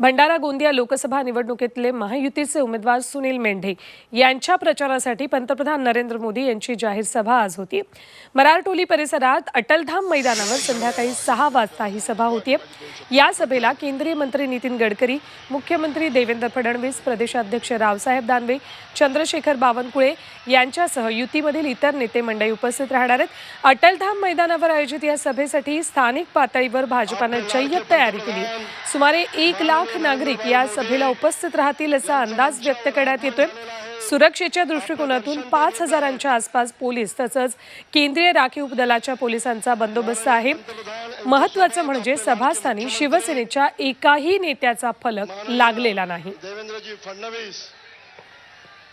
भंडारा गोंदिया लोकसभा निवडणुकीतले महायुतीचे उमेदवार सुनील मेंढे यांच्या प्रचारासाठी पंतप्रधान नरेंद्र मोदी यांची जाहीर सभा आज होती. मरारटोली परिसरात अटलधाम मैदानावर संध्याकाळी सहा वाजता ही सभा होतीये. या सभेला केंद्रीय मंत्री नितीन गडकरी मुख्यमंत्री देवेंद्र फडणवीस प्रदेशाध्यक्ष रावसाहेब दानवे चंद्रशेखर बावनकुळे यांच्यासह युतीमधील इतर नेते मंडळी उपस्थित राहणार आहेत. अटलधाम मैदानावर आयोजित या सभेसाठी स्थानिक पातळीवर भाजपानं जय्यत तयारी केली. सुमारे एक लाख नागरिक या सभेला उपस्थित राहतील असा अंदाज व्यक्त करण्यात येतोय. सुरक्षेच्या दृष्टिकोनातून पाच हजारांच्या आसपास पोलीस तसंच केंद्रीय राखीव दलाच्या पोलिसांचा बंदोबस्त आहे. महत्वाचं म्हणजे सभास्थानी शिवसेनेच्या एकाही नेत्याचा फलक लागलेला नाही. देवेंद्रजी फडणवीस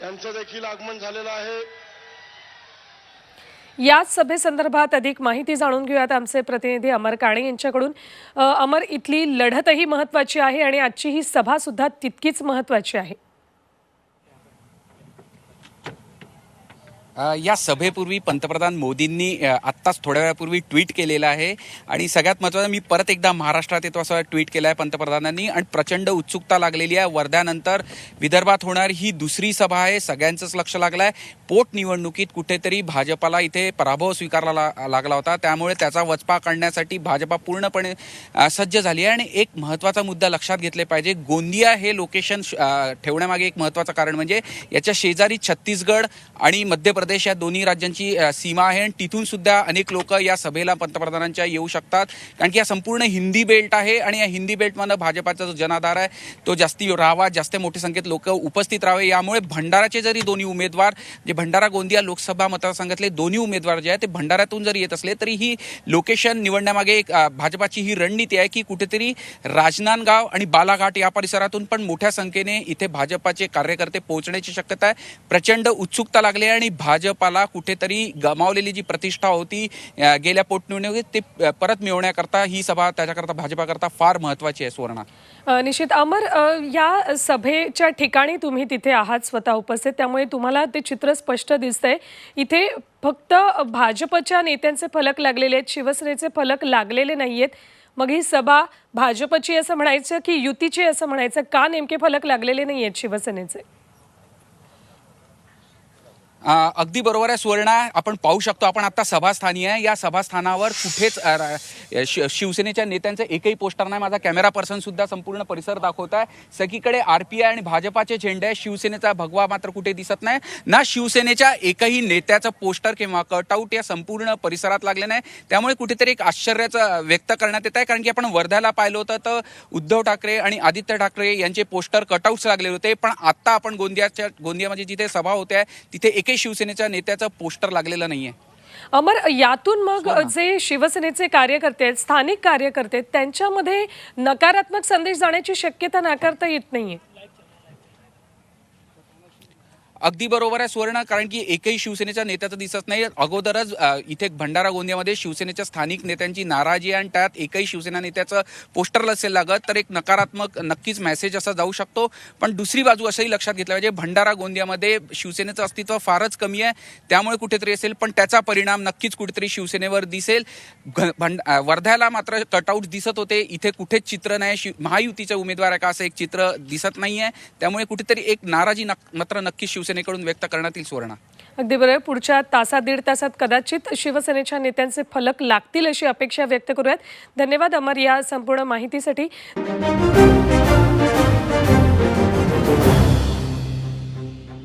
यांचं देखील आगमन झालेलं आहे. याच सभेसंदर्भात अधिक माहिती जाणून घेऊयात आमचे प्रतिनिधी अमर काणे यांच्याकडून. अमर इथली लढतही महत्वाची आहे आणि आजची ही सभा सुद्धा तितकीच महत्वाची आहे. या सभेपूर्वी पंतप्रधान मोदींनी आत्ताच थोड्या वेळापूर्वी ट्विट केलेलं आहे. आणि सगळ्यात महत्त्वाचं मी परत एकदा महाराष्ट्रात येतो असं ट्विट केलं आहे पंतप्रधानांनी. आणि प्रचंड उत्सुकता लागलेली आहे. वर्ध्यानंतर विदर्भात होणार ही दुसरी सभा आहे. सगळ्यांचंच लक्ष लागलं आहे पोटनिवडणुकीत कुठेतरी भाजपाला इथे पराभव स्वीकारला लागला होता. त्यामुळे त्याचा वचपा काढण्यासाठी भाजपा पूर्णपणे सज्ज झाली आहे. आणि एक महत्त्वाचा मुद्दा लक्षात घेतले पाहिजे. गोंदिया हे लोकेशन श- ठेवण्यामागे एक महत्त्वाचं कारण म्हणजे याच्या शेजारी छत्तीसगड आणि मध्य प्रदेश या दोन्ही राज्यांची सीमा आहे आणि तिथून सुद्धा अनेक लोक या सभेला पंतप्रधानांच्या येऊ शकतात. कारण की या संपूर्ण हिंदी बेल्ट आहे आणि या हिंदी बेल्टमधनं भाजपाचा जो जनाधार आहे तो जास्ती राहावा जास्त मोठ्या संख्येत लोक उपस्थित राहावे. यामुळे भंडाराचे जरी दोन्ही उमेदवार जे भंडारा गोंदिया लोकसभा मतदारसंघातले दोन्ही उमेदवार जे आहेत ते भंडाऱ्यातून जरी येत असले तरी ही लोकेशन निवडण्यामागे एक भाजपाची ही रणनीती आहे की कुठेतरी राजनांदगाव आणि बालाघाट या परिसरातून पण मोठ्या संख्येने इथे भाजपाचे कार्यकर्ते पोहोचण्याची शक्यता आहे. प्रचंड उत्सुकता लागली आहे आणि भाजपाला कुठेतरी गमावलेली जी प्रतिष्ठा होती गेल्या पोटनिवडणुकीत ते परत मिळवण्याकरता ही सभा त्याच्याकरता भाजपाकरता फार महत्वाची आहे सुवर्णा. निश्चित. अमर या सभेच्या ठिकाणी तुम्ही तिथे आहात स्वतः उपस्थित त्यामुळे तुम्हाला ते चित्र स्पष्ट दिसतंय. इथे फक्त भाजपच्या नेत्यांचे फलक लागलेले आहेत शिवसेनेचे फलक लागलेले नाहीयेत. मग ही सभा भाजपची असं म्हणायचं की युतीची असं म्हणायचं? का नेमके फलक लागलेले नाही आहेत शिवसेनेचे? अगदी बरोबर आहे सुवर्णा. आपण पाहू शकतो आपण आता सभास्थानी आहे. या सभास्थानावर कुठेच शिवसेनेच्या नेत्यांचं एकही पोस्टर नाही. माझा कॅमेरा पर्सन सुद्धा संपूर्ण परिसर दाखवत आहे. सगळीकडे आरपीआय आणि भाजपाचे झेंडे आहे शिवसेनेचा भगवा मात्र कुठे दिसत नाही. ना शिवसेनेच्या एकही नेत्याचं पोस्टर किंवा कटआउट या संपूर्ण परिसरात लागले नाही. त्यामुळे कुठेतरी एक आश्चर्याचं व्यक्त करण्यात येत आहे. कारण की आपण वर्ध्याला पाहिलं होतं तर उद्धव ठाकरे आणि आदित्य ठाकरे यांचे पोस्टर कटआउट्स लागले होते. पण आता आपण गोंदियाच्या गोंदियामध्ये जिथे सभा होते आहे, तिथे एकही शिवसेनेच्या नेत्याचं पोस्टर लागलेलं नाहीये. अमर यातून मग जे शिवसेनेचे कार्यकर्ते आहेत स्थानिक कार्यकर्ते आहेत त्यांच्यामध्ये नकारात्मक संदेश जाण्याची शक्यता नाकारता येत नाहीये. अगदी बरोबर आहे सुवर्ण कारण की एकही शिवसेनेच्या नेत्याचं दिसत नाही अगोदरच इथे भंडारा गोंदियामध्ये शिवसेनेच्या स्थानिक नेत्यांची नाराजी आहे आणि त्यात एकही शिवसेना नेत्याचं पोस्टर असेल लागत तर एक नकारात्मक नक्कीच मेसेज असा जाऊ शकतो. पण दुसरी बाजू असंही लक्षात घेतलं पाहिजे भंडारा गोंदियामध्ये शिवसेनेचं अस्तित्व फारच कमी आहे. त्यामुळे कुठेतरी असेल पण त्याचा परिणाम नक्कीच कुठेतरी शिवसेनेवर दिसेल. घ- भंड वर्ध्याला मात्र कटआउट दिसत होते. इथे कुठेच चित्र नाही शिव महायुतीचे उमेदवार आहे का असं एक चित्र दिसत नाही आहे त्यामुळे कुठेतरी एक नाराजी मात्र नक्कीच शिवसेना शिवसेनेकडून व्यक्त करण्यात येईल सुवर्णा. अगदी बरोबर. पुढच्या तासात दीड तासात कदाचित शिवसेनेच्या नेत्यांचे फलक लागतील अशी अपेक्षा व्यक्त करूयात. धन्यवाद अमर या संपूर्ण माहितीसाठी.